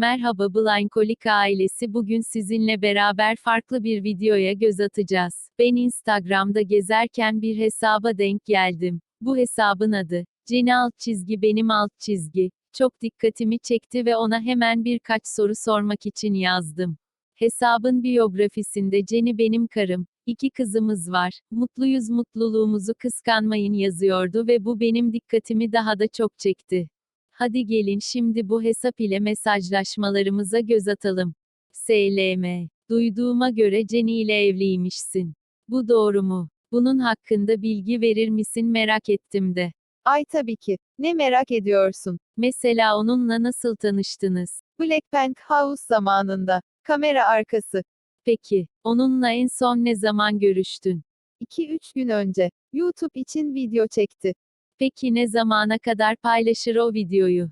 Merhaba Blankolik ailesi bugün sizinle beraber farklı bir videoya göz atacağız. Ben Instagram'da gezerken bir hesaba denk geldim. Bu hesabın adı, Ceni alt çizgi benim alt çizgi. Çok dikkatimi çekti ve ona hemen birkaç soru sormak için yazdım. Hesabın biyografisinde Ceni benim karım, iki kızımız var, mutluyuz mutluluğumuzu kıskanmayın yazıyordu ve bu benim dikkatimi daha da çok çekti. Hadi gelin şimdi bu hesap ile mesajlaşmalarımıza göz atalım. SLM. Duyduğuma göre Jenny ile evliymişsin. Bu doğru mu? Bunun hakkında bilgi verir misin merak ettim de. Ay tabii ki. Ne merak ediyorsun? Mesela onunla nasıl tanıştınız? Blackpink House zamanında. Kamera arkası. Peki, onunla en son ne zaman görüştün? 2-3 gün önce. YouTube için video çekti. Peki ne zamana kadar paylaşır o videoyu?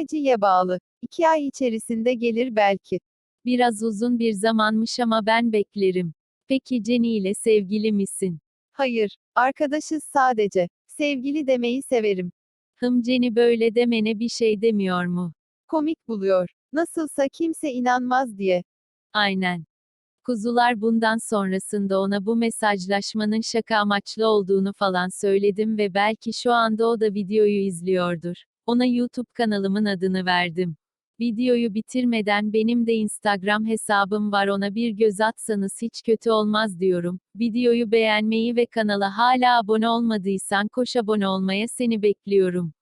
YG'ye bağlı. 2 ay içerisinde gelir belki. Biraz uzun bir zamanmış ama ben beklerim. Peki Jenny ile sevgili misin? Hayır. Arkadaşız sadece. Sevgili demeyi severim. Hım Jenny böyle demene bir şey demiyor mu? Komik buluyor. Nasılsa kimse inanmaz diye. Aynen. Kuzular bundan sonrasında ona bu mesajlaşmanın şaka amaçlı olduğunu falan söyledim ve belki şu anda o da videoyu izliyordur. Ona YouTube kanalımın adını verdim. Videoyu bitirmeden benim de Instagram hesabım var ona bir göz atsanız hiç kötü olmaz diyorum. Videoyu beğenmeyi ve kanala hala abone olmadıysan koş abone olmaya seni bekliyorum.